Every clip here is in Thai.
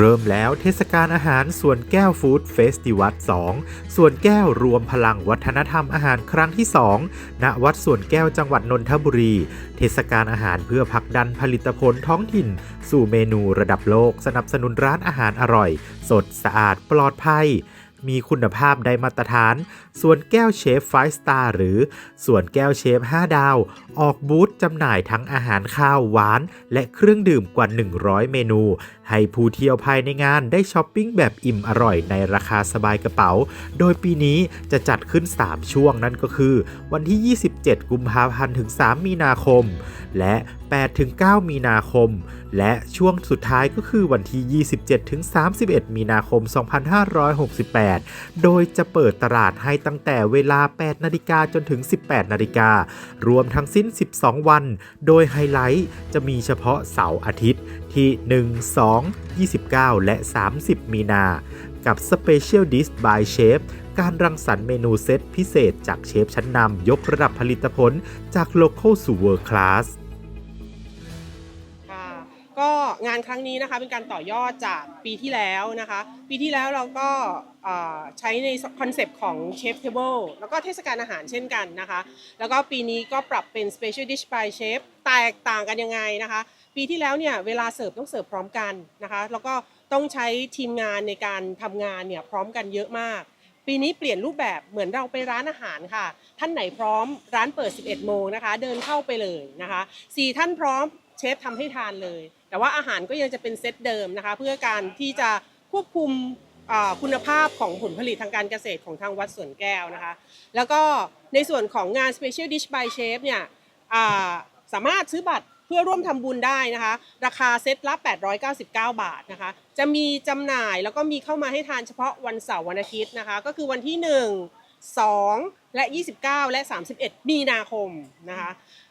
เริ่มแล้วเทศกาลอาหารส่วนแก้วฟู้ดเฟสติวัล2ส่วนแก้วรวมพลังวัฒนธรรมอาหารครั้งที่ 2 ณ วัดส่วนแก้วจังหวัดนนทบุรี เทศกาลอาหารเพื่อผลักดันผลิตผลท้องถิ่น สู่เมนูระดับโลกสนับสนุนร้านอาหารอร่อย สดสะอาดปลอดภัย มีคุณภาพได้มาตรฐาน ส่วนแก้วเชฟไฟสตาร์หรือ ส่วนแก้วเชฟ 5 ดาว ออกบูธจำหน่ายทั้งอาหารข้าวหวาน และเครื่องดื่มกว่า 100 เมนู ให้ผู้เที่ยวภายในงานได้ช้อปปิ้งแบบอิ่มอร่อยในราคาสบายกระเป๋า โดยปีนี้จะจัดขึ้น 3 ช่วงนั่นก็คือ วันที่ 27 กุมภาพันธ์ถึง 3 มีนาคม และ8ถึง9มีนาคม และช่วงสุดท้ายก็คือวันที่ 27ถึง31 มีนาคม 2568โดยจะเปิดตลาดให้ตั้งแต่เวลา 8 นาฬิกาจนถึง 18 นาฬิกา รวมทั้งสิ้น 12 วัน โดยไฮไลท์จะมีเฉพาะเสาร์อาทิตย์ที่ 1 2 29 และ 30 มีนา กับ Special Dish by Chef การรังสรรค์เมนูเซตพิเศษจากเชฟชั้นนำยกระดับผลิตผลจาก Local สู่ World Class ค่ะก็งานครั้งนี้นะคะเป็นการต่อยอดจากปีที่แล้วนะคะ ปีที่แล้วเราก็ ใช้ในคอนเซปต์ของเชฟเทเบิลแล้วก็เทศกาลอาหารเช่นกันนะคะ แล้วก็ปีนี้ก็ปรับเป็น Special Dish by Chef แตกต่างกันยังไงนะคะ ปีที่แล้วเนี่ยเวลาเสิร์ฟต้องเสิร์ฟพร้อมกันนะคะ แล้วก็ต้องใช้ทีมงานในการทำงานเนี่ยพร้อมกันเยอะมาก ปีนี้เปลี่ยนรูปแบบเหมือนเราไปร้านอาหารค่ะ ท่านไหนพร้อมร้านเปิด 11 โมงนะคะ เดินเข้าไปเลยนะคะสี่ท่านพร้อมเชฟทำให้ทานเลย แต่ว่าอาหารก็ยังจะเป็นเซตเดิมนะคะ เพื่อการที่จะควบคุม คุณภาพของผลผลิตทางการเกษตรของทางวัดสวนแก้วนะคะ แล้วก็ในส่วนของงาน Special Dish by Chef เนี่ยสามารถซื้อบัตรเพื่อร่วมทำบุญได้นะคะ ราคาเซตละ 899 บาทนะคะ จะมีจำหน่ายแล้วก็มีเข้ามาให้ทานเฉพาะวันเสาร์วันอาทิตย์นะคะ ก็คือวันที่ 1 2 และ 29 และ 31 มีนาคมนะคะ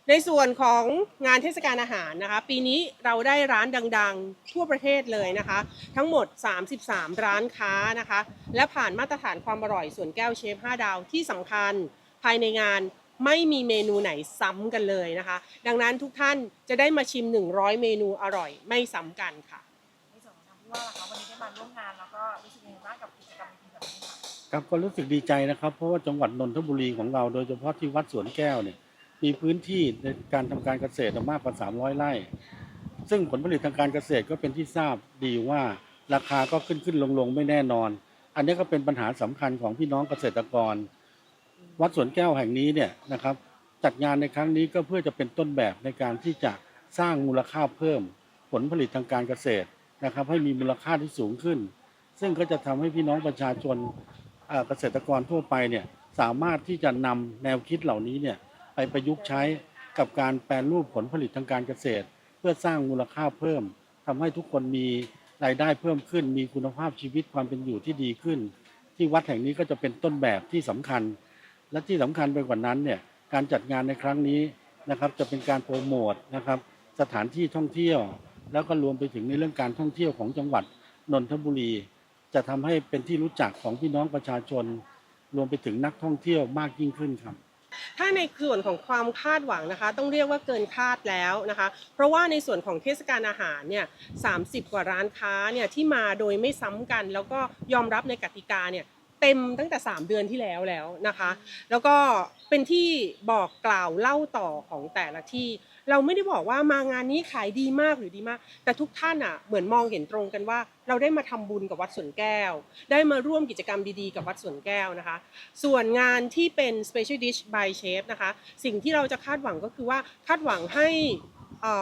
ในส่วนของงานเทศกาลอาหารนะคะ ปีนี้เราได้ร้านดังๆ ทั่วประเทศเลยนะคะ ทั้งหมด 33 ร้านค้านะคะ และผ่านมาตรฐานความอร่อยส่วนแก้วเชฟ 5 ดาวที่สำคัญ ภายในงานไม่มีเมนูไหนซ้ำกันเลยนะคะ ดังนั้นทุกท่านจะได้มาชิม 100 เมนูอร่อย ไม่ซ้ำกันค่ะในส่วนของทางผู้ว่าล่ะคะวันนี้ได้มาร่วมงานแล้วก็รู้สึกยังไงบ้างกับกิจกรรมดีๆแบบนี้ค่ะครับก็รู้สึกดีใจนะครับ เพราะว่าจังหวัดนนทบุรีของเราโดยเฉพาะที่วัดสวนแก้วเนี่ย มีพื้นที่ในการทำการเกษตรมากกว่า 300 ไร่ ซึ่งผลผลิตทางการเกษตรก็เป็นที่ทราบดีว่าราคาก็ขึ้นขึ้นลงลงไม่แน่นอน อันนี้ก็เป็นปัญหาสำคัญของพี่น้องเกษตรกร วัดสวนแก้วแห่งนี้เนี่ยนะครับ จัดงานในครั้งนี้ก็เพื่อจะเป็นต้นแบบในการที่จะสร้างมูลค่าเพิ่ม ผลผลิตทางการเกษตรนะครับ ให้มีมูลค่าที่สูงขึ้น ซึ่งก็จะทำให้พี่น้องประชาชนเอ่อเกษตรกรทั่วไปเนี่ยสามารถที่จะนำแนวคิดเหล่านี้เนี่ย ไปประยุกต์ใช้กับการแปรรูปผลผลิตทางการเกษตร เพื่อสร้างมูลค่าเพิ่มทำให้ทุกคนมีรายได้เพิ่มขึ้น มีคุณภาพชีวิตความเป็นอยู่ที่ดีขึ้น ที่วัดแห่งนี้ก็จะเป็นต้นแบบที่สำคัญ และที่สำคัญไปกว่านั้นเนี่ยการจัดงานในครั้งนี้นะครับจะเป็นการโปรโมทนะครับสถานที่ท่องเที่ยว แล้วก็รวมไปถึงในเรื่องการท่องเที่ยวของจังหวัดนนทบุรี จะทำให้เป็นที่รู้จักของพี่น้องประชาชน รวมไปถึงนักท่องเที่ยวมากยิ่งขึ้นครับ ถ้าในส่วนของความคาดหวังนะคะ ต้องเรียกว่าเกินคาดแล้วนะคะ เพราะว่าในส่วนของเทศกาลอาหารเนี่ยสากว่าร้านค้าเนี่ยที่มาโดยไม่ซ้ำกัน แล้วก็ยอมรับในกติกาเนี่ยเต็มตั้งแต่ 3 เดือนที่แล้วแล้วนะคะ แล้วก็เป็นที่บอกกล่าวเล่าต่อของแต่ละที่ เราไม่ได้บอกว่ามางานนี้ขายดีมากหรือดีมาก แต่ทุกท่านอะเหมือนมองเห็นตรงกันว่า เราได้มาทำบุญกับวัดสวนแก้ว ได้มาร่วมกิจกรรมดีๆ กับวัดสวนแก้วนะคะ ส่วนงานที่เป็น special dish by chef นะคะ สิ่งที่เราจะคาดหวังก็คือว่าคาดหวังให้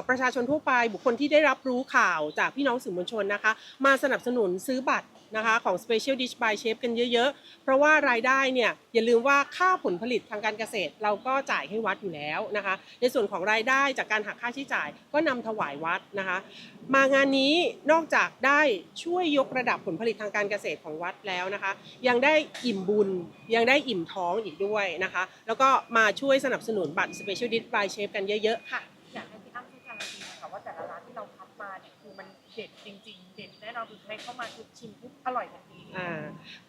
ประชาชนทั่วไปบุคคลที่ได้รับรู้ข่าวจากพี่น้องสื่อมวลชนนะคะ มาสนับสนุนซื้อบัตร นะคะของ Special Dish by Chef กันเยอะๆ เพราะว่ารายได้เนี่ยอย่าลืมว่าค่าผลผลิตทางการเกษตร เราก็จ่ายให้วัดอยู่แล้วนะคะ ในส่วนของรายได้จากการหักค่าใช้จ่ายก็นำถวายวัดนะคะ มางานนี้นอกจากได้ช่วยยกระดับผลผลิตทางการเกษตรของวัดแล้วนะคะ ยังได้อิ่มบุญยังได้อิ่มท้องอีกด้วยนะคะ แล้วก็มาช่วยสนับสนุนบัตร Special Dish by Chef กันเยอะๆค่ะอยากให้พี่อ้ำช่วยการันตีหนะคะว่าแต่ละร้านที่เราคัดมาเนี่ยคือมัน เด็ดจริง ๆ เด็ดแน่นอนคือใครเข้ามาคือชิมปุ๊บอร่อยทันทีอ่า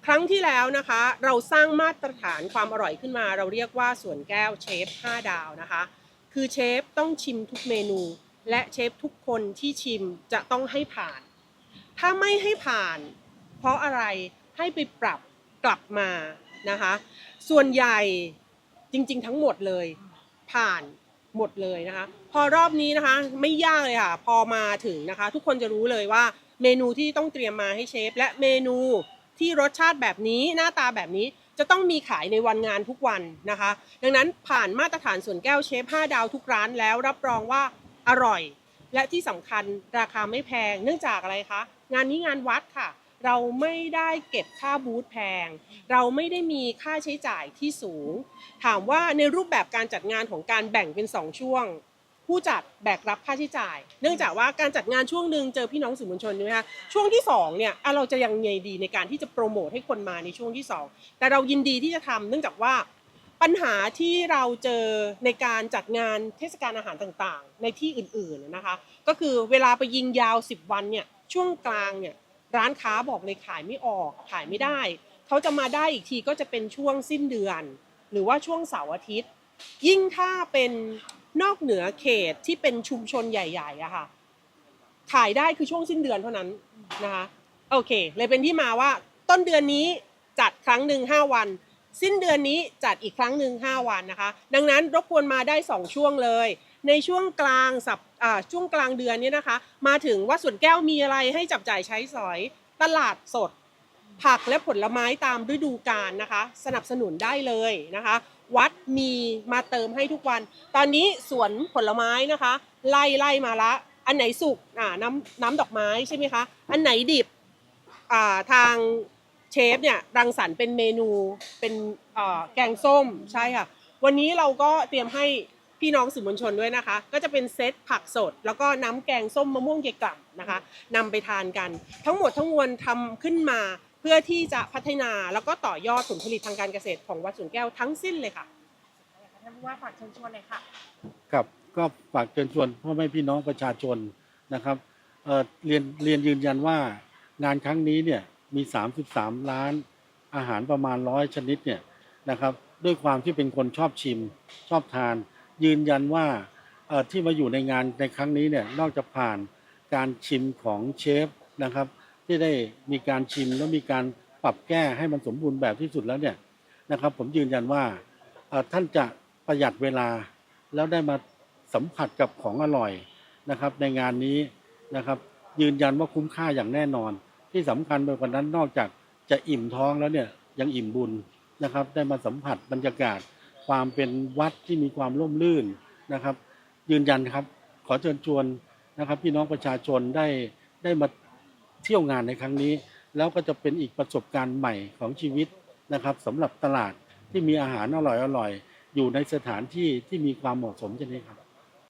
ครั้งที่แล้วนะคะ เราสร้างมาตรฐานความอร่อยขึ้นมา เราเรียกว่าสวนแก้วเชฟ 5 ดาวนะคะ คือเชฟต้องชิมทุกเมนู และเชฟทุกคนที่ชิมจะต้องให้ผ่าน ถ้าไม่ให้ผ่าน เพราะอะไรให้ไปปรับกลับมานะคะ ส่วนใหญ่จริง ๆ ทั้งหมดเลยผ่าน หมดเลยนะคะ พอรอบนี้นะคะ ไม่ยากเลยค่ะ พอมาถึงนะคะ ทุกคนจะรู้เลยว่าเมนูที่ต้องเตรียมมาให้เชฟ และเมนูที่รสชาติแบบนี้หน้าตาแบบนี้จะต้องมีขายในวันงานทุกวันนะคะ ดังนั้นผ่านมาตรฐานส่วนแก้วเชฟ 5 ดาวทุกร้านแล้วรับรองว่าอร่อย และที่สำคัญราคาไม่แพงเนื่องจากอะไรคะ งานนี้งานวัดค่ะ เราไม่ได้เก็บค่าบูธแพง เราไม่ได้มีค่าใช้จ่ายที่สูง ถามว่าในรูปแบบการจัดงานของการแบ่งเป็น 2 ช่วง ผู้จัดแบกรับค่าใช้จ่าย เนื่องจากว่าการจัดงานช่วงหนึ่งเจอพี่น้องสื่อมวลชนใช่ไหมคะช่วงที่สองเนี่ยเราจะยังไงดีในการที่จะโปรโมทให้คนมาในช่วงที่สองแต่เรายินดีที่จะทำเนื่องจากว่าปัญหาที่เราเจอในการจัดงานเทศกาลอาหารต่างๆ ในที่อื่นๆนะคะ ก็คือเวลาไปยิงยาว 10 วันเนี่ยช่วงกลางเนี่ย ร้านค้าบอกเลยขายไม่ออกขายไม่ได้ เขาจะมาได้อีกทีก็จะเป็นช่วงสิ้นเดือน หรือว่าช่วงเสาร์อาทิตย์ ยิ่งถ้าเป็นนอกเหนือเขตที่เป็นชุมชนใหญ่ๆอะค่ะ ขายได้คือช่วงสิ้นเดือนเท่านั้นนะคะโอเค เลยเป็นที่มาว่าต้นเดือนนี้จัดครั้งหนึ่ง5วัน สิ้นเดือนนี้จัดอีกครั้งหนึ่ง5วันนะคะ ดังนั้นรบกวนมาได้2ช่วงเลย ในช่วงกลางสัปอ่าช่วงกลางเดือนนี้นะคะ มาถึงว่าสวนแก้วมีอะไรให้จับจ่ายใช้สอยตลาดสด ผักและผลไม้ตามฤดูกาลนะคะ สนับสนุนได้เลยนะคะ วัดมีมาเติมให้ทุกวัน ตอนนี้สวนผลไม้นะคะ ไล่ไล่มาละ อันไหนสุกอ่าน้ำน้ำดอกไม้ใช่ไหมคะ อันไหนดิบอ่าทางเชฟเนี่ยรังสรรค์เป็นเมนูเป็นแกงส้มใช่ค่ะวันนี้เราก็เตรียมให้ พี่น้องสื่อมวลชนด้วยนะคะ ก็จะเป็นเซตผักสด แล้วก็น้ำแกงส้มมะม่วงเกกล่ำนะคะนำไปทานกัน ทั้งหมดทั้งมวลทำขึ้นมาเพื่อที่จะพัฒนาแล้วก็ต่อยอดผลผลิตทางการเกษตรของวัดสวนแก้วทั้งสิ้นเลยค่ะท่านผู้ว่าฝากเชิญชวนเลยค่ะครับก็ฝากเชิญชวนพ่อแม่พี่น้องประชาชนนะครับเอ่อเรียนเรียนยืนยันว่างานครั้งนี้เนี่ยมี 33 ล้านอาหารประมาณร้อยชนิดเนี่ยนะครับด้วยความที่เป็นคนชอบชิมชอบทาน ยืนยันว่าที่มาอยู่ในงานในครั้งนี้เนี่ยนอกจากผ่านการชิมของเชฟนะครับ ที่ได้มีการชิมแล้วมีการปรับแก้ให้มันสมบูรณ์แบบที่สุดแล้วเนี่ยนะครับ ผมยืนยันว่าท่านจะประหยัดเวลาแล้วได้มาสัมผัสกับของอร่อยนะครับ ในงานนี้นะครับ ยืนยันว่าคุ้มค่าอย่างแน่นอน ที่สำคัญไปกว่านั้นนอกจากจะอิ่มท้องแล้วเนี่ยยังอิ่มบุญนะครับ ได้มาสัมผัสบรรยากาศ ความเป็นวัดที่มีความร่มรื่นนะครับ ยืนยันครับ ขอเชิญชวนนะครับ พี่น้องประชาชนได้ได้มาเที่ยวงานในครั้งนี้ แล้วก็จะเป็นอีกประสบการณ์ใหม่ของชีวิตนะครับสำหรับตลาดที่มีอาหารอร่อยอร่อยู่ในสถานที่ที่มีความเหมาะสมเช่นนี้ครับ